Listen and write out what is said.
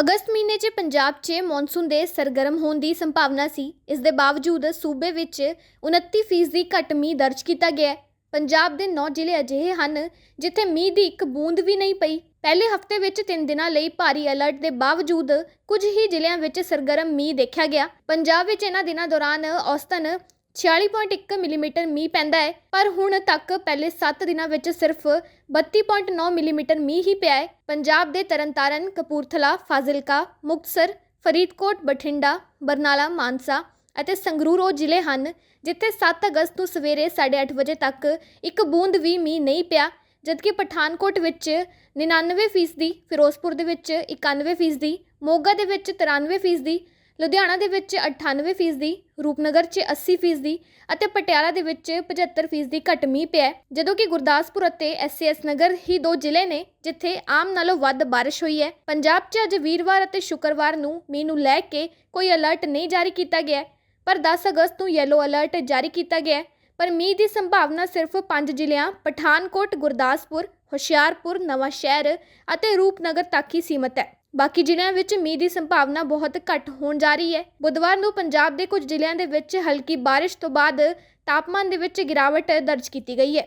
ਅਗਸਤ ਮਹੀਨੇ 'ਚ ਪੰਜਾਬ 'ਚ ਮੌਨਸੂਨ ਦੇ ਸਰਗਰਮ ਹੋਣ ਦੀ ਸੰਭਾਵਨਾ ਸੀ। ਇਸ ਦੇ ਬਾਵਜੂਦ ਸੂਬੇ ਵਿੱਚ 29% ਘੱਟ ਮੀਂਹ ਦਰਜ ਕੀਤਾ ਗਿਆ ਹੈ। ਪੰਜਾਬ ਦੇ 9 ਜ਼ਿਲ੍ਹੇ ਅਜਿਹੇ ਹਨ ਜਿੱਥੇ ਮੀਂਹ ਦੀ ਇੱਕ ਬੂੰਦ ਵੀ ਨਹੀਂ ਪਈ। ਪਹਿਲੇ ਹਫ਼ਤੇ ਵਿੱਚ 3 ਦਿਨਾਂ ਲਈ ਭਾਰੀ ਅਲਰਟ ਦੇ ਬਾਵਜੂਦ ਕੁਝ ਹੀ ਜ਼ਿਲ੍ਹਿਆਂ ਵਿੱਚ ਸਰਗਰਮ ਮੀਂਹ ਦੇਖਿਆ ਗਿਆ। ਪੰਜਾਬ ਵਿੱਚ ਇਹਨਾਂ ਦਿਨਾਂ ਦੌਰਾਨ ਔਸਤਨ 46.1 ਮਿਲੀਮੀਟਰ ਮੀਂਹ ਪੈਂਦਾ ਹੈ, ਪਰ ਹੁਣ ਤੱਕ ਪਹਿਲੇ 7 ਦਿਨਾਂ ਵਿੱਚ ਸਿਰਫ 32.9 ਮਿਲੀਮੀਟਰ ਮੀਂਹ ਹੀ ਪਿਆ ਹੈ। ਪੰਜਾਬ ਦੇ ਤਰਨਤਾਰਨ, ਕਪੂਰਥਲਾ, ਫਾਜ਼ਿਲਕਾ, ਮੁਕਤਸਰ, ਫਰੀਦਕੋਟ, ਬਠਿੰਡਾ, ਬਰਨਾਲਾ, ਮਾਨਸਾ ਅਤੇ ਸੰਗਰੂਰ ਉਹ ਜ਼ਿਲ੍ਹੇ ਹਨ ਜਿੱਥੇ 7 ਅਗਸਤ ਨੂੰ ਸਵੇਰੇ 8:30 ਵਜੇ ਤੱਕ ਇੱਕ ਬੂੰਦ ਵੀ ਮੀਂਹ ਨਹੀਂ ਪਿਆ, ਜਦਕਿ ਪਠਾਨਕੋਟ ਵਿੱਚ 99% ਫਿਰੋਜ਼ਪੁਰ ਦੇ ਵਿੱਚ 91% ਮੋਗਾ ਦੇ ਵਿੱਚ 93% ਲੁਧਿਆਣਾ ਦੇ ਵਿੱਚ 98% ਰੂਪਨਗਰ 'ਚ 80% ਅਤੇ ਪਟਿਆਲਾ ਦੇ ਵਿੱਚ 75% ਘੱਟ ਮੀਂਹ ਪਿਆ ਜਦੋਂ ਕਿ ਗੁਰਦਾਸਪੁਰ ਅਤੇ ਐਸਐਸ ਨਗਰ ਹੀ ਦੋ ਜ਼ਿਲ੍ਹੇ ਨੇ ਜਿੱਥੇ ਆਮ ਨਾਲੋਂ ਵੱਧ ਬਾਰਿਸ਼ ਹੋਈ ਹੈ। ਪੰਜਾਬ 'ਚ ਅੱਜ ਵੀਰਵਾਰ ਅਤੇ ਸ਼ੁੱਕਰਵਾਰ ਨੂੰ ਮੀਂਹ ਨੂੰ ਲੈ ਕੇ ਕੋਈ ਅਲਰਟ ਨਹੀਂ ਜਾਰੀ ਕੀਤਾ ਗਿਆ ਪਰ 10 ਅਗਸਤ ਨੂੰ ਯੈਲੋ ਅਲਰਟ ਜਾਰੀ ਕੀਤਾ ਗਿਆ ਪਰ ਮੀਂਹ ਦੀ ਸੰਭਾਵਨਾ ਸਿਰਫ 5 ਜ਼ਿਲ੍ਹਿਆਂ, ਪਠਾਨਕੋਟ, ਗੁਰਦਾਸਪੁਰ, ਹੁਸ਼ਿਆਰਪੁਰ, ਨਵਾਂ ਸ਼ਹਿਰ ਅਤੇ ਰੂਪਨਗਰ ਤੱਕ ਹੀ ਸੀਮਤ ਹੈ। ਬਾਕੀ ਜ਼ਿਲ੍ਹਿਆਂ ਵਿੱਚ ਮੀਂਹ ਦੀ ਸੰਭਾਵਨਾ ਬਹੁਤ ਘੱਟ ਹੋਣ ਜਾ ਰਹੀ ਹੈ। ਬੁੱਧਵਾਰ ਨੂੰ ਪੰਜਾਬ ਦੇ ਕੁਝ ਜ਼ਿਲ੍ਹਿਆਂ ਦੇ ਵਿੱਚ ਹਲਕੀ ਬਾਰਿਸ਼ ਤੋਂ ਬਾਅਦ ਤਾਪਮਾਨ ਦੇ ਵਿੱਚ ਗਿਰਾਵਟ ਦਰਜ ਕੀਤੀ ਗਈ ਹੈ।